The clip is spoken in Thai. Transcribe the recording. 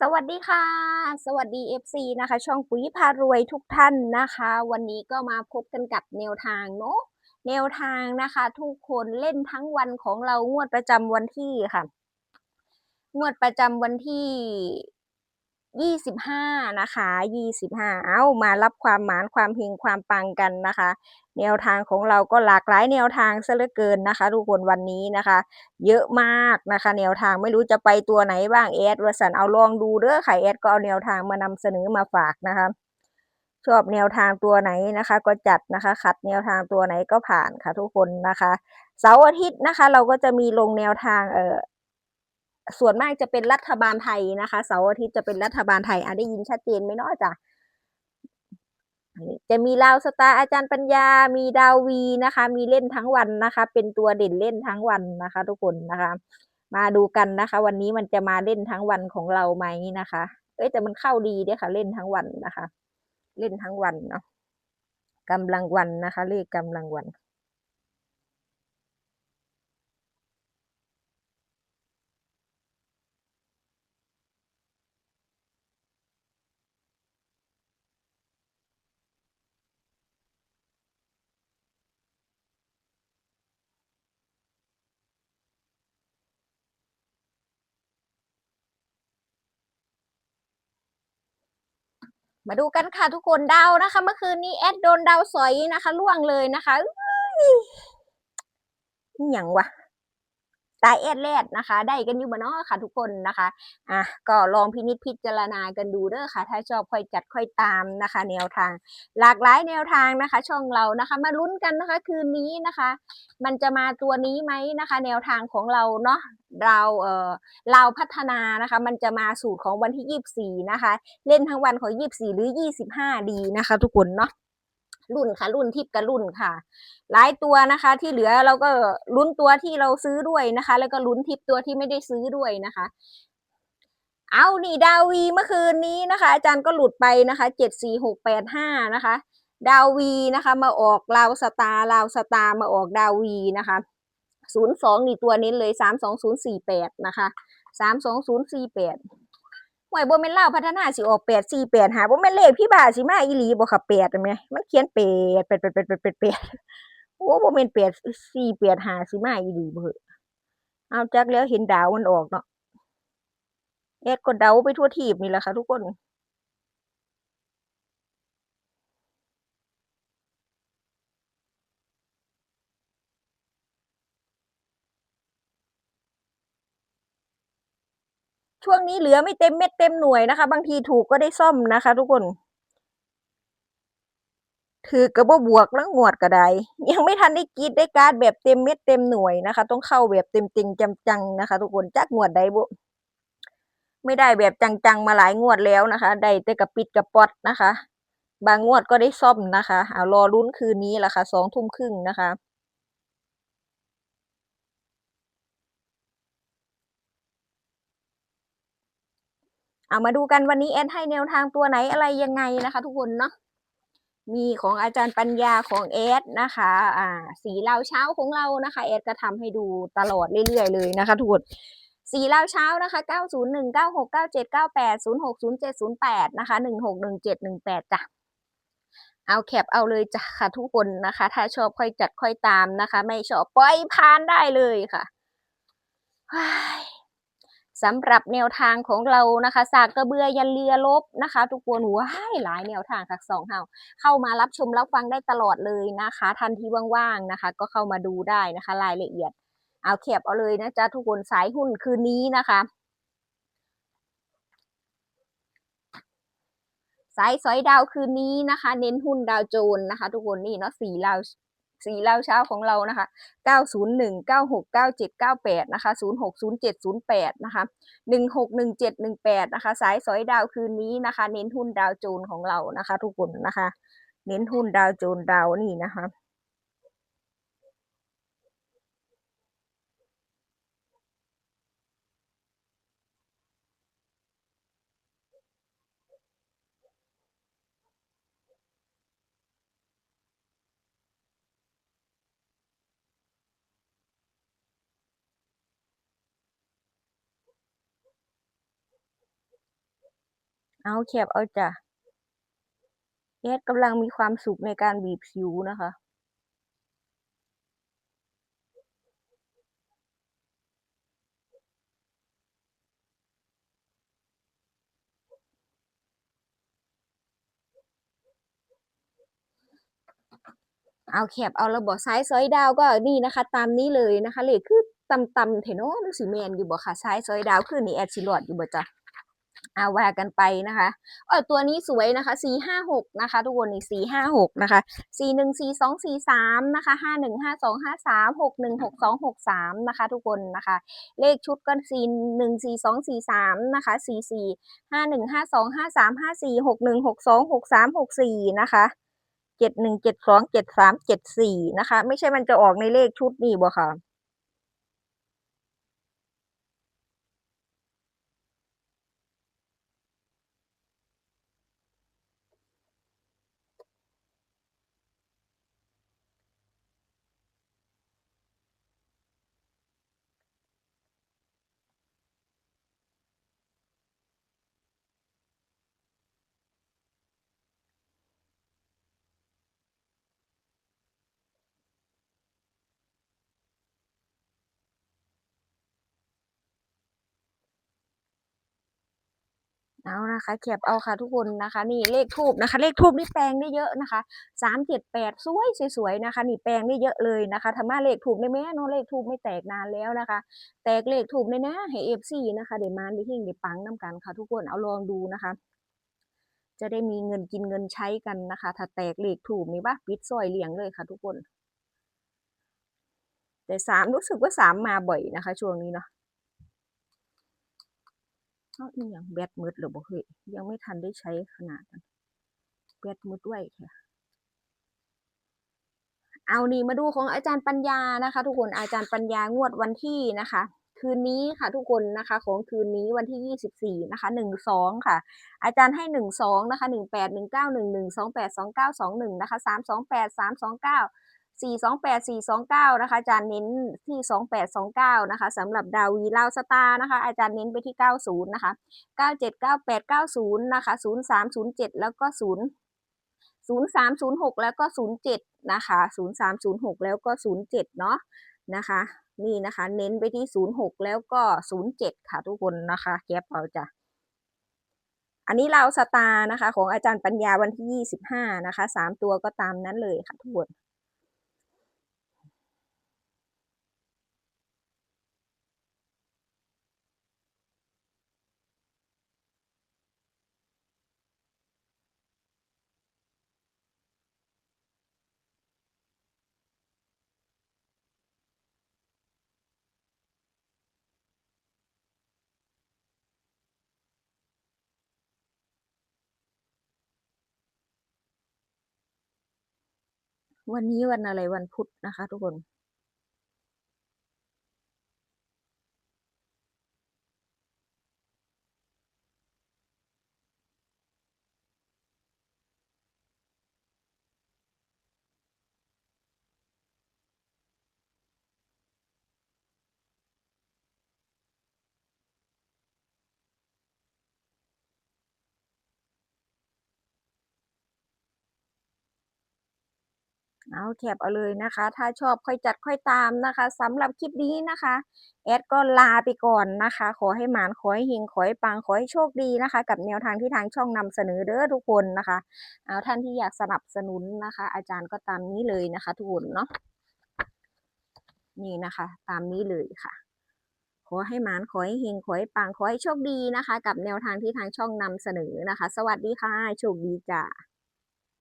สวัสดีค่ะ สวัสดี FC นะคะ ช่องปุ๋ยพารวยทุกท่านนะคะ วันนี้ก็มาพบกันกับแนวทางเนาะแนวทางนะคะ ทุกคนเล่นทั้งวันของเรางวดประจำวันที่ค่ะ งวดประจำวันที่ 25นะคะ25เอามารับความหมานความเฮงความปังกันนะคะ แนวทางของเราก็หลากหลายแนวทางซะเหลือเกินนะคะ ทุกคนวันนี้นะคะ เยอะมากนะคะ แนวทางไม่รู้จะไปตัวไหนบ้างแอดวสันเอาลองดูเด้อค่แอดก็เอาแนวทางมานำเสนอมาฝากนะคะชอบแนวทางตัวไหนนะคะ ก็จัดนะคะ ขัดแนวทางตัวไหนก็ผ่านค่ะทุกคนนะคะ เสาร์อาทิตย์นะคะ เราก็จะมีลงแนวทางเอ่อ ส่วนมากจะเป็นรัฐบาลไทยนะคะเสาร์อาทิตย์จะเป็นรัฐบาลไทยอะได้ยินชัดเจนไหมเนาะจ้ะจะมีลาวสตาร์อาจารย์ปัญญา มีดาววีนะคะ มีเล่นทั้งวันนะคะ เป็นตัวเด่นเล่นทั้งวันนะคะ ทุกคนนะคะ มาดูกันนะคะ วันนี้มันจะมาเล่นทั้งวันของเราไหมนะคะเอ้ยแต่มันเข้าดีด้วยค่ะ เล่นทั้งวันนะคะ เล่นทั้งวันเนาะกำลังวันนะคะเลขกำลังวัน มาดูกันค่ะทุกคนดาวนะคะ เมื่อคืนนี้แอดโดนดาวสอยนะคะล่วงเลยนะคะเอ้ยอย่างวะ ตายแอดแลดนะคะ ได้กันอยู่บ้เนาะค่ะทุกคนนะคะอะก็ลองพินิจพิจารณากันดูเด้อค่ะ ถ้าชอบค่อยจัดค่อยตามนะคะ แนวทาง หลากหลายแนวทางนะคะ ช่องเรานะคะ มาลุ้นกันนะคะ คืนนี้นะคะ มันจะมาตัวนี้ไหมนะคะ แนวทางของเราเนาะเราเอ่อเราพัฒนานะคะ มันจะมาสูตรของวันที่ 24 นะคะ เล่นทั้งวันของ 24 หรือ 25 ดีนะคะ ทุกคนเนาะ รุ่นค่ะ รุ่นทิปกับรุ่นค่ะ หลายตัวนะคะ ที่เหลือเราก็ลุ้นตัวที่เราซื้อด้วยนะคะ แล้วก็ลุ้นทิปตัวที่ไม่ได้ซื้อด้วยนะคะ เอานี่ดาวีเมื่อคืนนี้นะคะ อาจารย์ก็หลุดไปนะคะเจ็ดสี่หกแปดห้านะคะ ดาวีนะคะ มาออกลาวสตาร์ลาวสตาร์มาออกดาวีนะคะศูนย์สองนี่ตัวเน้เลยสามสองศูนย์สี่แปดนะคะสามสองศูนย์สี่แปด หวยบ่แม่นลาวพัฒนาสิออกแปดสี่แปดหาบ่แม่นเลขพี่บ่าสิมาอีหลีบ่ค่ะแปดไหมมันเขียนแปดแปดแปดแปดแปดแปดแปดโอ้บ่แม่นแปดสี่แปดหาสิมาอีหลีบ่เอาจักแล้วเห็นดาวมันออกเนาะแอดก็เดาไปทั่วทีบนี่แหละค่ะทุกคน ช่วงนี้เหลือไม่เต็มเม็ดเต็มหน่วยนะคะ บางทีถูกก็ได้ซ่อมนะคะ ทุกคน ถือกระบบวกแล้วงวดก็ได้ยังไม่ทันได้กีดได้การ์ดแบบเต็มเม็ดเต็มหน่วยนะคะ ต้องเข้าแบบเต็มจริงจำจังนะคะ ทุกคนจักงวดใดบุไม่ได้แบบจังๆมาหลายงวดแล้วนะคะ ได้แต่กระปิดกระปอดนะคะ บางงวดก็ได้ซ่อมนะคะ เอารอลุ้นคืนนี้แหละค่ะสองทุ่มครึ่งนะคะ เอามาดูกันวันนี้แอดให้แนวทางตัวไหนอะไรยังไงนะคะ ทุกคนเนาะมีของอาจารย์ปัญญาของแอดนะคะ อ่า สีเลาเช้าของเรานะคะแอดก็ทำให้ดูตลอดเรื่อยๆเลยนะคะ ทุกคนสีเลาเช้านะคะ 901 96 97 98 06 07 08 นะคะ 16 17 18จ้ะเอาแคปเอาเลยจ้ะค่ะทุกคนนะคะ ถ้าชอบค่อยจัดค่อยตามนะคะ ไม่ชอบปล่อยผ่านได้เลยค่ะ สำหรับแนวทางของเรานะคะสากกระเบือยันเรือลบนะคะ ทุกคนว้ายหลายแนวทางค่ะสองเฮาเข้ามารับชมรับฟังได้ตลอดเลยนะคะ ทันทีว่างๆนะคะ ก็เข้ามาดูได้นะคะ รายละเอียด เอาแคปเอาเลยนะจ๊ะทุกคนสายหุ้นคืนนี้นะคะสายสอยดาวคืนนี้นะคะ เน้นหุ้นดาวโจนนะคะ ทุกคนนี่เนาะสีลาว สีลาเช้าของเรานะคะ 901 96 97 98 นะคะ 06 07 08 นะคะ 16 17 18 นะคะ สายสอยดาวคืนนี้นะคะ เน้นหุ้นดาวโจนของเรานะคะ ทุกคนนะคะ เน้นหุ้นดาวโจนดาวนี่นะคะ เอาแคบเอาจ้ะแอดกำลังมีความสุขในการบีบสิวนะคะ เอาแคบเอาระบบซ้ายซอยดาวก็นี่นะคะ ตามนี้เลยนะคะเลขคือตำตำๆเทโนหรือสิแมนอยู่บ่ค่ะซ้ายซอยดาวคือนี่แอดสิรอดอยู่บ่จ้ะ อาว่ากันไปนะคะเออตัวนี้สวยนะคะสี่ห้าหกนะคะ ทุกคนนี่สี่ห้าหกนะคะสี่หนึ่งสี่สองสี่สามนะคะห้าหนึ่งห้าสองห้าสามหกหนึ่งหกสองหกสามนะคะ ทุกคนนะคะ เลขชุดก็สี่หนึ่งสี่สองสี่สามนะคะสี่สี่ห้าหนึ่งห้าสองห้าสามห้าสี่หกหนึ่งหกสองหกสามหกสี่นะคะเจ็ดหนึ่งเจ็ดสองเจ็ดสามเจ็ดสี่นะคะ ไม่ใช่มันจะออกในเลขชุดนี่บ่ค่ะ เอานะคะแคปเอาค่ะทุกคนนะคะ นี่เลขทูบนะคะ เลขทูบนี่แปลงได้เยอะนะคะสามเจ็ดแปดสวยสวยๆนะคะ นี่แปลงได้เยอะเลยนะคะธรรมะเลขทูบได้ไหมเนาะเลขทูบไม่แตกนานแล้วนะคะ แตกเลขทูบในนะให้เอฟซีนะคะเดี๋ยวมาได้หิ่งได้ปังน้ำกันค่ะ ทุกคนเอาลองดูนะคะ จะได้มีเงินกินเงินใช้กันนะคะ ถ้าแตกเลขถูกนี่ว่าปิดซอยเลี้ยงเลยค่ะ ทุกคน แต่สามรู้สึกว่าสามมาบ่อยนะคะ ช่วงนี้เนาะ เอ้าอีหยังแบตมืดหรือบ่เฮ้ยยังไม่ทันได้ใช้ขนาดนั้นแบตมืดไว้ค่ะเอานี่มาดูของอาจารย์ปัญญานะคะ ทุกคนอาจารย์ปัญญางวดวันที่นะคะ คืนนี้ค่ะ ทุกคนนะคะ ของคืนนี้วันที่ยี่สิบสี่นะคะหนึ่งสองค่ะ อาจารย์ให้หนึ่งสองนะคะหนึ่งแปดหนึ่งเก้าหนึ่งหนึ่งสองแปดสองเก้าสองหนึ่งนะคะสามสองแปดสามสองเก้า สี่สองแปดสี่สองเก้านะคะอาจารย์เน้นที่สองแปดสองเก้านะคะสำหรับดาวีลาวสตาร์นะคะ อาจารย์เน้นไปที่เก้าศูนย์นะคะเก้าเจ็ดเก้าแปดเก้าศูนย์นะคะศูนย์สามศูนย์เจ็ดแล้วก็ศูนย์ศูนย์สามศูนย์หกแล้วก็ศูนย์เจ็ดนะคะศูนย์สามศูนย์หกแล้วก็ศูนย์เจ็ดเนาะนะคะ นี่นะคะ เน้นไปที่ศูนย์หกแล้วก็ศูนย์เจ็ดค่ะทุกคนนะคะแคปเอาจ้ะอันนี้เราสตาร์นะคะ ของอาจารย์ปัญญาวันที่ยี่สิบห้านะคะสามตัวก็ตามนั้นเลยค่ะทุกคน วันนี้วันอะไรวันพุธนะคะ ทุกคน เอาแคปเอาเลยนะคะ ถ้าชอบค่อยจัดค่อยตามนะคะสำหรับคลิปนี้นะคะ แอดก็ลาไปก่อนนะคะ ขอให้หมานขอให้เฮงขอให้ปังขอให้โชคดีนะคะ กับแนวทางที่ทางช่องนำเสนอเด้อทุกคนนะคะ เอาท่านที่อยากสนับสนุนนะคะ อาจารย์ก็ตามนี้เลยนะคะ ทุกคนเนาะนี่นะคะ ตามนี้เลยค่ะขอให้หมานขอให้เฮงขอให้ปังขอให้โชคดีนะคะ กับแนวทางที่ทางช่องนำเสนอนะคะ สวัสดีค่ะ โชคดีจ้า